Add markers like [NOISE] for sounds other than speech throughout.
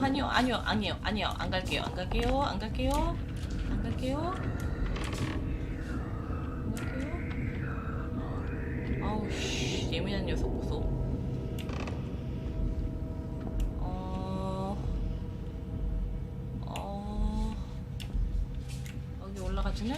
아니요 아니요 아니요 아니요 안 갈게요 안 갈게요 안 갈게요 안 갈게요. 안 갈게요. 아우 씨 예민한 녀석 보소. 어... 어... 여기 올라가지는?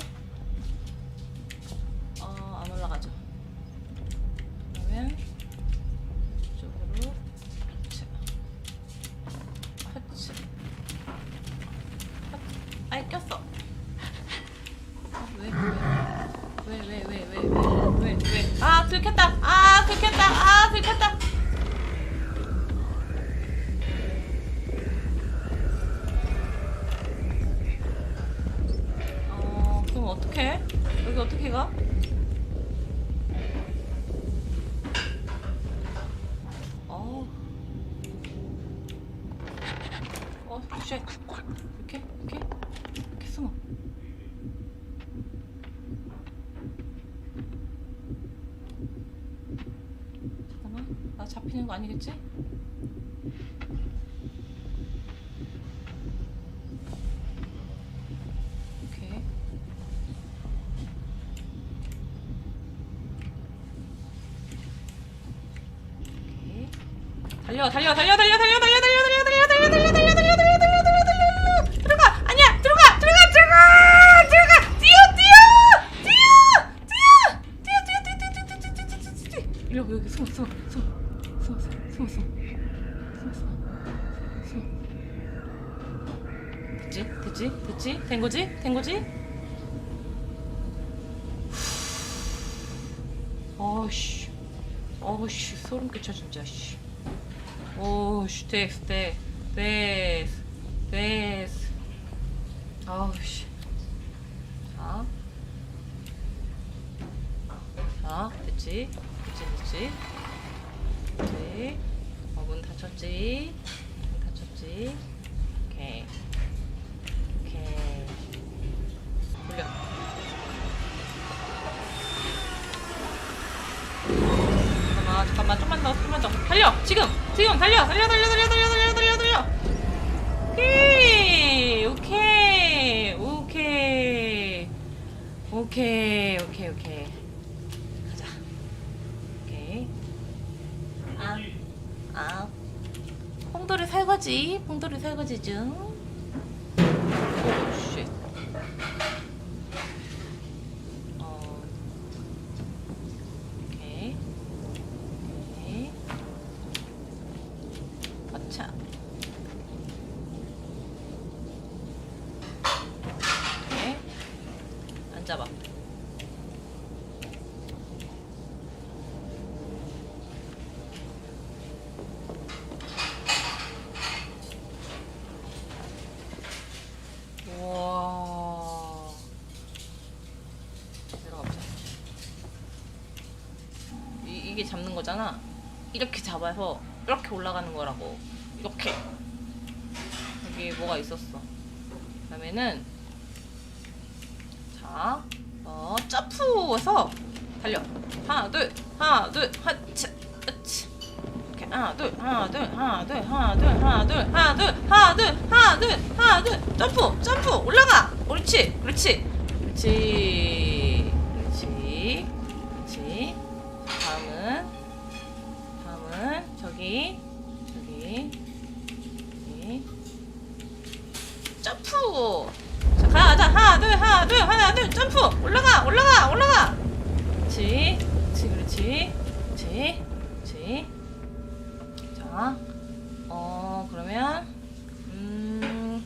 쉐 이렇게 이렇게 이렇게 숨어. 잠깐만 나 잡히는 거 아니겠지? 달려 달려 달려 달려 달려 달려! 숨어 숨어 숨어 숨어 숨어 숨어 됐지? 됐지? 됐지? 된 거지? 된 거지? 어우씨 어우씨 소름 끼쳐 진짜 씨 오씨 됐어 됐어 됐어 아우씨 자 자, 됐지? 됐지, 됐지? 네. 어, 문 닫혔지? 문 닫혔지? 오케이. 오케이. 돌려. 잠깐만, 잠깐만, 좀만 더, 좀만 더. 달려! 지금! 지금! 달려! 달려, 달려, 달려, 달려, 달려, 달려, 달려! 오케이! 오케이! 오케이! 오케이. 설거지 홍돌이 설거지 중 오쉣 어 오케이 오케이 아차 오케이 앉아봐 우와 내려가 보자 이, 이게 잡는 거잖아. 이렇게 잡아서 이렇게 올라가는 거라고. 이렇게. 여기 뭐가 있었어. 그 다음에는 자, 어, 점프해서 달려. 하나, 둘, 하나, 둘, 하차, 하차. 이렇게 하나, 둘, 하나, 둘, 하나, 둘, 하나, 둘, 하나, 둘, 하나, 둘, 하나, 둘, 하나, 둘, 하나, 둘, 점프, 점프, 올라가. 옳지, 그렇지, 그렇지, 그렇지. 다음은 다음은 저기 저기 여기 점프 자 가자 하나 둘 하나 둘 하나 둘 점프 올라가 올라가 올라가 그렇지 그렇지 그렇지 그렇지 그렇지 자어 그러면 음,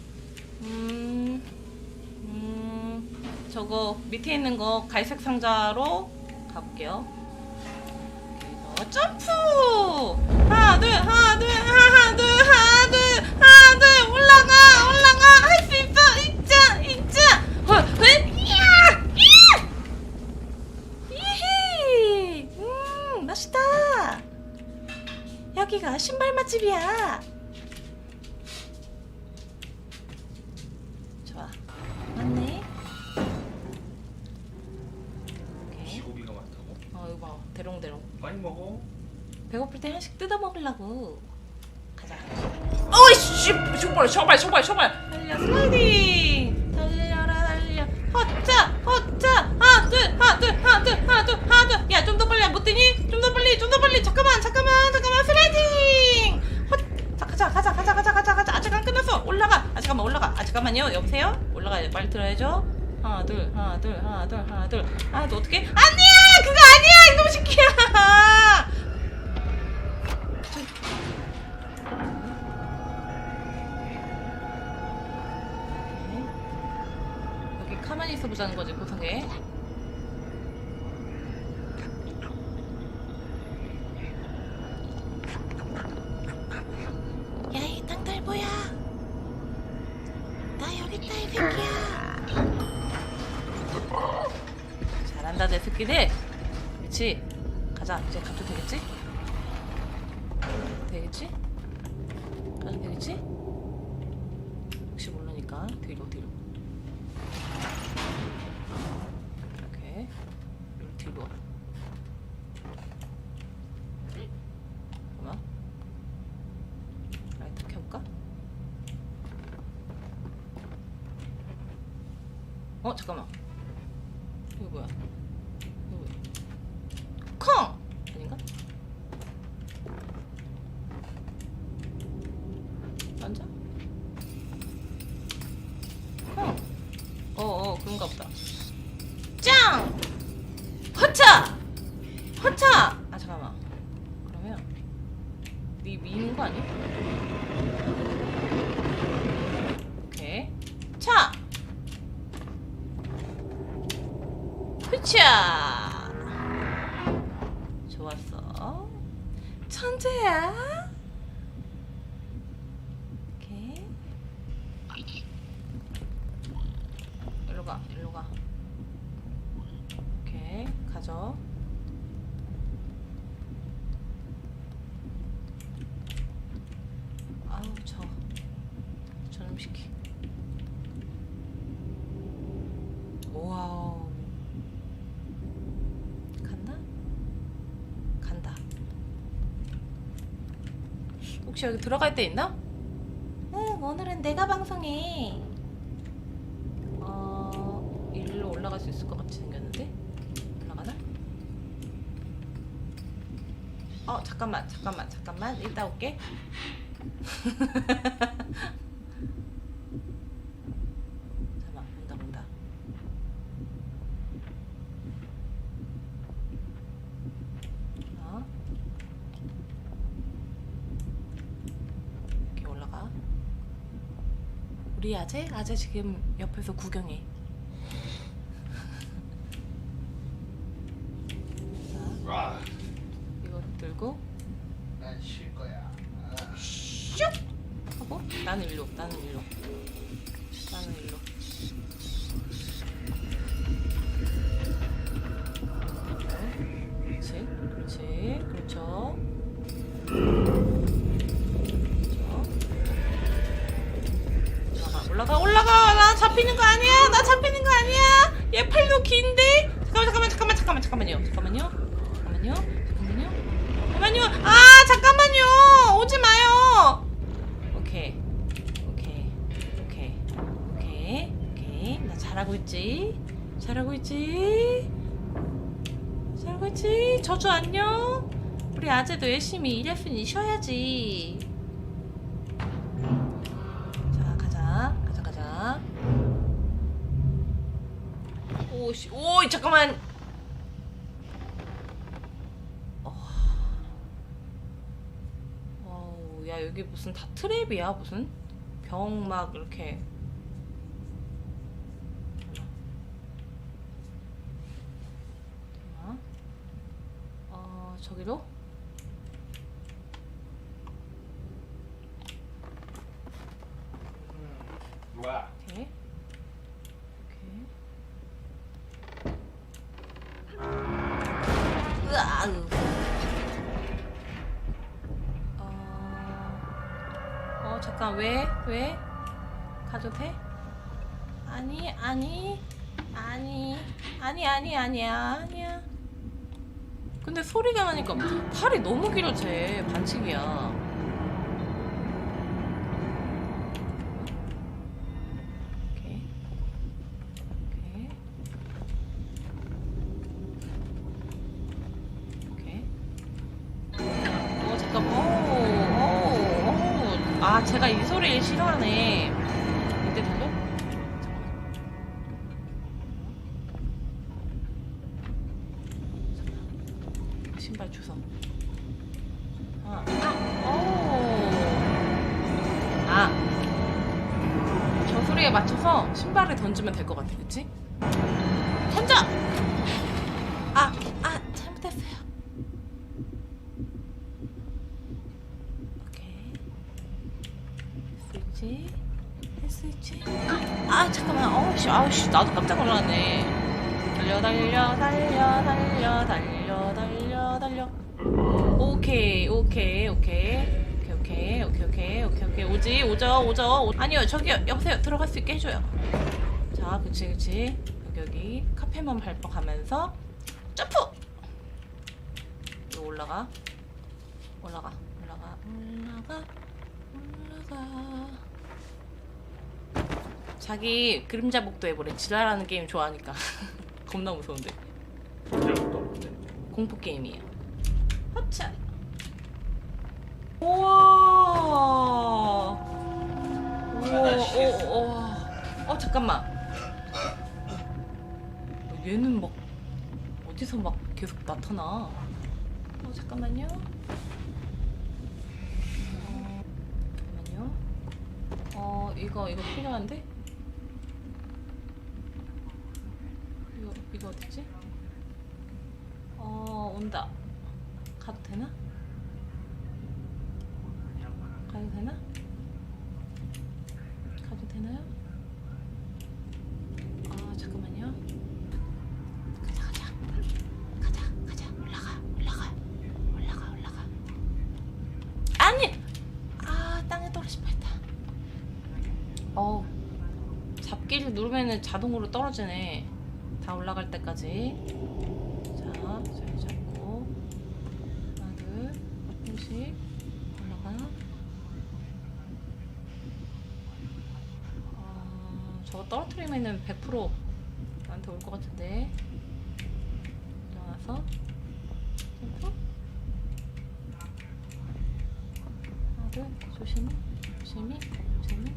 음, 음, 저거 밑에 있는 거 갈색 상자로 가볼게요. 그래서 점프! 하나, 둘, 하나, 둘, 하나, 둘, 하나, 둘, 하나, 둘, 올라가, 올라가, 할 수 있어, 있자, 있자. 헐, 헐, 이야, 이야, 이히, 음, 맛있다. 여기가 신발 맛집이야. 좋아, 맞네. 오케이. 고기가 많다고? 어, 이거 봐, 대롱대롱. 많이 먹어. 배고플 때 한식 뜯어 먹으려고. 가자. 어! 오이씨 쇼발 쇼발 쇼발 쇼발 달려 슬라이딩 달려라 달려 허짜 허짜 하나 둘 하나 둘 하나 둘 하나 둘 하나 둘야 좀 더 빨리 못 뛰니? 좀 더 빨리 좀 더 빨리. 잠깐만 잠깐만 잠깐만. 슬라이딩! 허 자, 가자 가자 가자 가자 가자 가자. 아직 안 끝났어. 올라가. 아 잠깐만 올라가. 아 잠깐만요. 여보세요? 올라가야 빨리 들어야죠. 하나 둘 하나 둘 하나 둘 하나 둘. 하나 둘 어떻게 아니야! 그거 아니야! 이놈 새끼야 여기 가만히 있어 보자는 거지 고상에 내 새끼들 그렇지 가자. 이제 가도 되겠지? 되겠지? 가도 되겠지? 혹시 모르니까 뒤로 뒤로. 오케이 뒤로? 어 잠깐만. 이거 뭐야 空 혹시 여기 들어갈 데 있나? 응 오늘은 내가 방송해 어... 일로 올라갈 수 있을 것 같이 생겼는데? 올라가나? 어 잠깐만 잠깐만 잠깐만 이따 올게 [LAUGHS] 잠깐만 온다 온다 어? 이렇게 올라가 우리 아재? 아재 지금 옆에서 구경해 잡히는 거 아니야? 나 잡히는 거 아니야? 얘 팔도 긴데? 잠깐만 잠깐만 잠깐만 잠깐만 잠깐만요. 잠깐만요. 잠깐만요. 잠깐만요. 아 잠깐만요. 오지 마요. 오케이. 오케이. 오케이. 오케이. 오케이. 나 잘하고 있지? 잘하고 있지? 잘하고 있지? 저주 안녕? 우리 아재도 열심히 일했으니 쉬어야지 씨. 오이 잠깐만. 어우, 야 여기 무슨 다 트랩이야 무슨? 병 막 이렇게. 어 저기로 와, 오케이 오케이 으아으 잠깐 왜? 왜? 가도 돼? 아니 아니 아니 아니 아니 아니야 아니야 근데 소리가 나니까 팔이 너무 길어 쟤 반칙이야 신발 주워. 아, 아, 오. 아. 저 소리에 맞춰서 신발을 던지면 될 것 같아, 그치? 던져! 오죠, 오죠. 오- 아니요, 저기요, 여보세요. 들어갈 수 있게 해줘요. 자, 그치, 그치. 여기, 여기. 카페만 밟아가면서 점프! 이거 올라가. 올라가, 올라가, 올라가, 올라가. 자기 그림자 복도 해보래. 지랄하는 게임 좋아하니까. [LAUGHS] 겁나 무서운데. 공포 게임이에요. 허차. 우와. 우와. 어, 어, 어, 잠깐만. 어, 얘는 막 어디서 막 계속 나타나. 어, 잠깐만요. 어, 잠깐만요. 어, 이거 이거 필요한데? 이거 이거 어디지? 어, 온다. 가도 되나? 가도 되나? 가도 되나요? 아, 잠깐만요. 가자, 가자. 가자, 가자. 올라가, 올라가. 올라가, 올라가. 아니! 아, 땅에 떨어질 뻔했다. 어우. 누르면은 자동으로 떨어지네. 다 올라갈 때까지. 자, 잘 잡고. 하나, 둘, 조금씩 올라가. 어, 저거 떨어뜨리면은 100% 나한테 올 것 같은데. 일어나서. 점프. 하나, 둘, 조심히, 조심히, 조심히.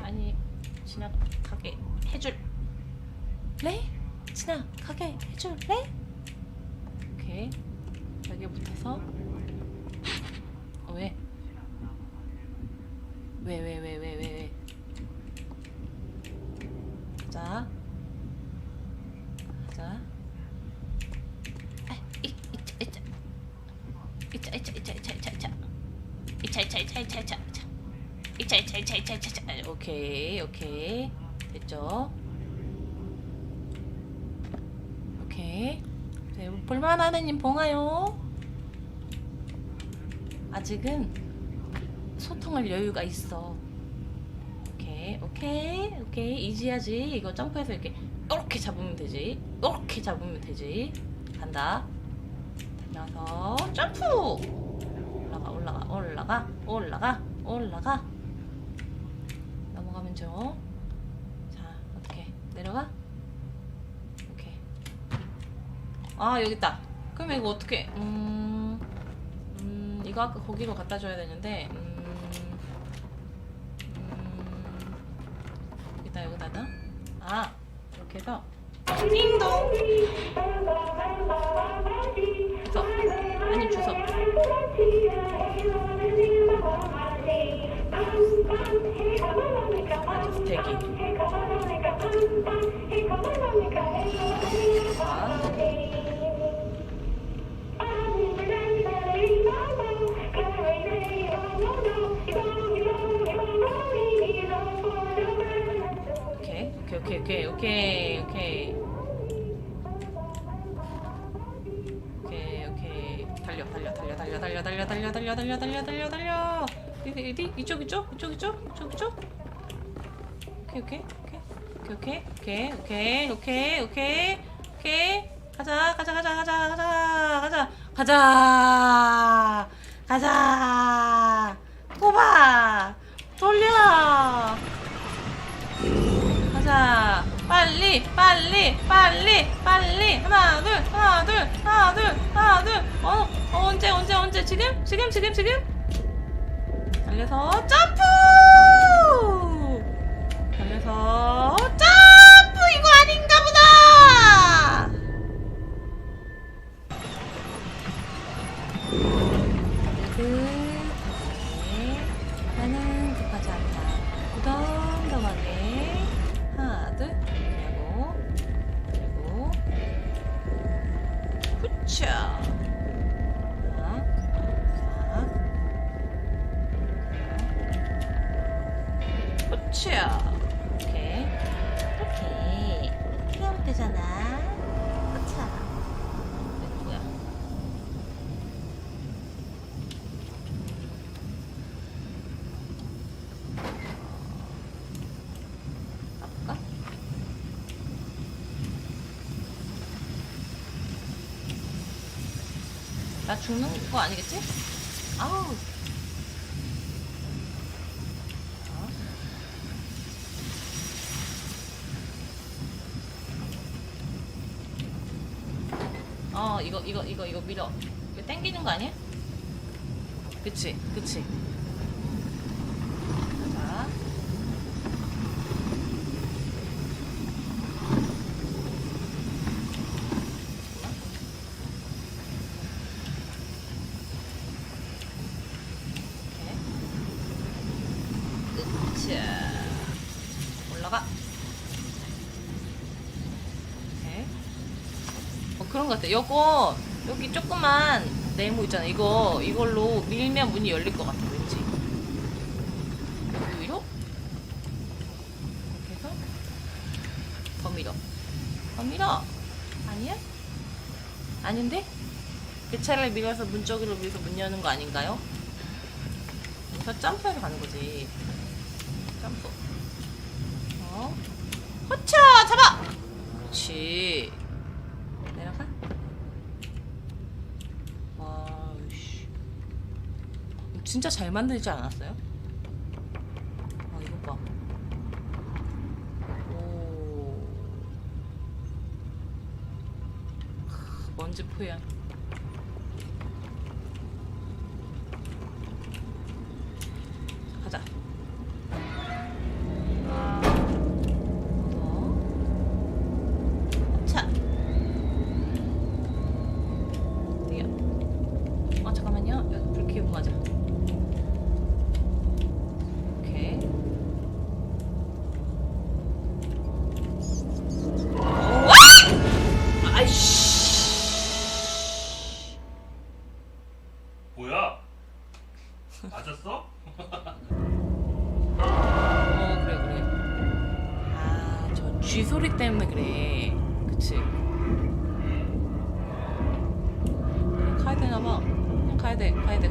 아니, 지나가게 해줄. 래? 지나가게 해줄래? 오케이. 여기 붙어서. 어, 왜? 왜, 왜, 왜, 왜, 왜, 왜? 가자. 아, 이, 이차, 이차. 이차, 이차, 이차, 이차, 이차, 이차. 이차, 이차, 이차, 이차, 이차, 이차. 이차, 이차, 이차, 이차, 이차, 이차. 오케이, 오케이. 됐죠? 오케이. 네, 볼만하다님 봉하요. 아직은 소통할 여유가 있어. 오케이, 오케이, 오케이. 이지하지. 이거 점프해서 이렇게 이렇게 잡으면 되지. 이렇게 잡으면 되지. 간다. 달려서 점프. 올라가, 올라가, 올라가, 올라가, 올라가. 넘어가면 죠. 자, 어떻게 내려가? 아 여기 있다. 그럼 이거 어떻게? 음, 음 이거 아까 거기로 갖다 줘야 되는데. 음, 음 여기다 여기다 놔. 아 이렇게 해서 띵동. 주소. 아니 주소. 대기. 자. 오케이 오케이 오케이 오케이 오케이 오케이 오케이 달려 달려 달려 달려 달려 달려 달려 달려 달려 달려 어디 어디 이쪽 이쪽? 이쪽 이쪽? 이쪽 이쪽? 오케이 오케이 오케이. 오케이 오케이 오케이 오케이 오케이 오케이 가자 가자 가자 가자 가자 가자. 가자. 가자. 뽑아. 돌려. 가자. 빨리 빨리 빨리 빨리. 하나 둘 하나 둘 하나 둘 하나 둘어 어, 언제 언제 언제? 지금? 지금 지금 지금 달려서 점프! 달려서 점프! 후차. 이렇게, 이렇게. 이렇게 하면 되잖아. 이거 뭐야? 아까? 나 죽는 거 아니겠지? 아우. 어, 이거, 이거, 이거, 이거 밀어. 땡기는 거 아니야? 그치, 그치. 어, 것 같아. 요거, 여기 조그만 네모 있잖아. 이거, 이걸로 밀면 문이 열릴 것 같아, 왠지. 위로? 이렇게 해서. 더 밀어. 더 밀어. 아니야? 아닌데? 그 차를 밀어서 문 쪽으로 밀어서 문 여는 거 아닌가요? 여기서 점프해서 가는 거지. 점프. 어? 허차! 잡아! 그렇지. 내려가. 아이씨. 진짜 잘 만들지 않았어요? 아, 이거 봐. 오. 크, 먼지 포야.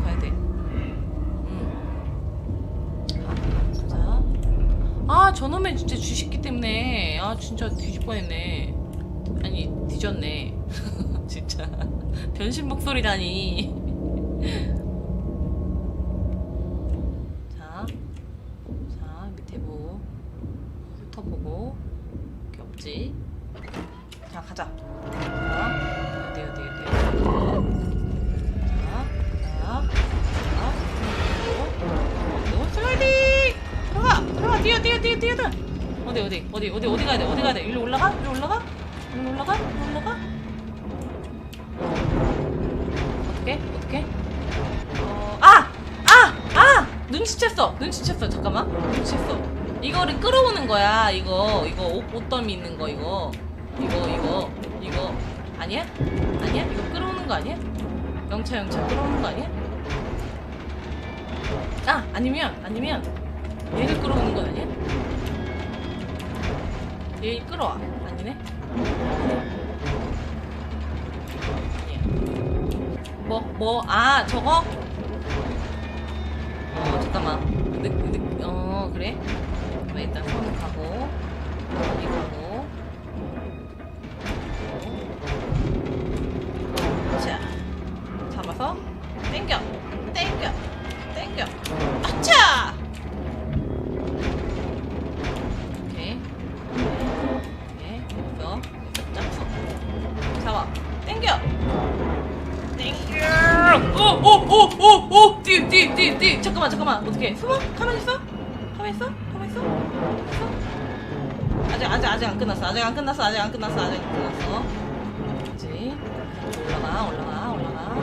가야 돼. 응. 가자. 아 저놈의 진짜 쥐새끼 때문에 아 진짜 뒤질 뻔했네. 아니 뒤졌네. [LAUGHS] 진짜 변신 목소리라니. 어떻게 어떻게? 어, 아! 아! 아! 눈치챘어. 눈치챘어. 잠깐만. 눈치챘어. 이거를 끌어오는 거야. 이거. 이거 옷, 옷더미 있는 거 이거. 이거 이거. 이거. 아니야? 아니야? 이거 끌어오는 거 아니야? 영차 영차 끌어오는 거 아니야? 아! 아니면 아니면 얘를 끌어오는 건 아니야? 얘 끌어와. 아니네? 뭐? 뭐? 아 저거? 어 잠깐만 느, 느, 어 그래? 그럼 일단 손을 가고 안 끝났어 아직 안 끝났어 아직 안 끝났어. 그렇지. 올라가 올라가 올라가.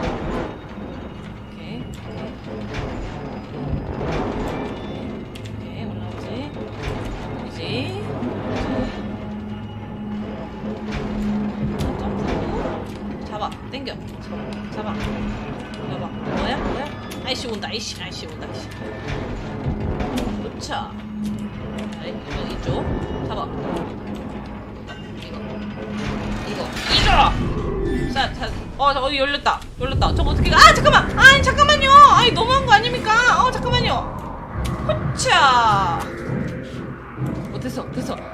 점프 잡아 잡아. 뭐야? 뭐야? 아이씨 온다. 아이씨 아이씨 온다. 아이씨 아이, 이거 이쪽. 잡아 자, 자, 어, 저, 어디 열렸다. 열렸다. 저거 어떻게, 가? 아, 잠깐만! 아니, 잠깐만요! 아니, 너무한 거 아닙니까? 어, 잠깐만요! 호차! 어, 됐어. 됐어!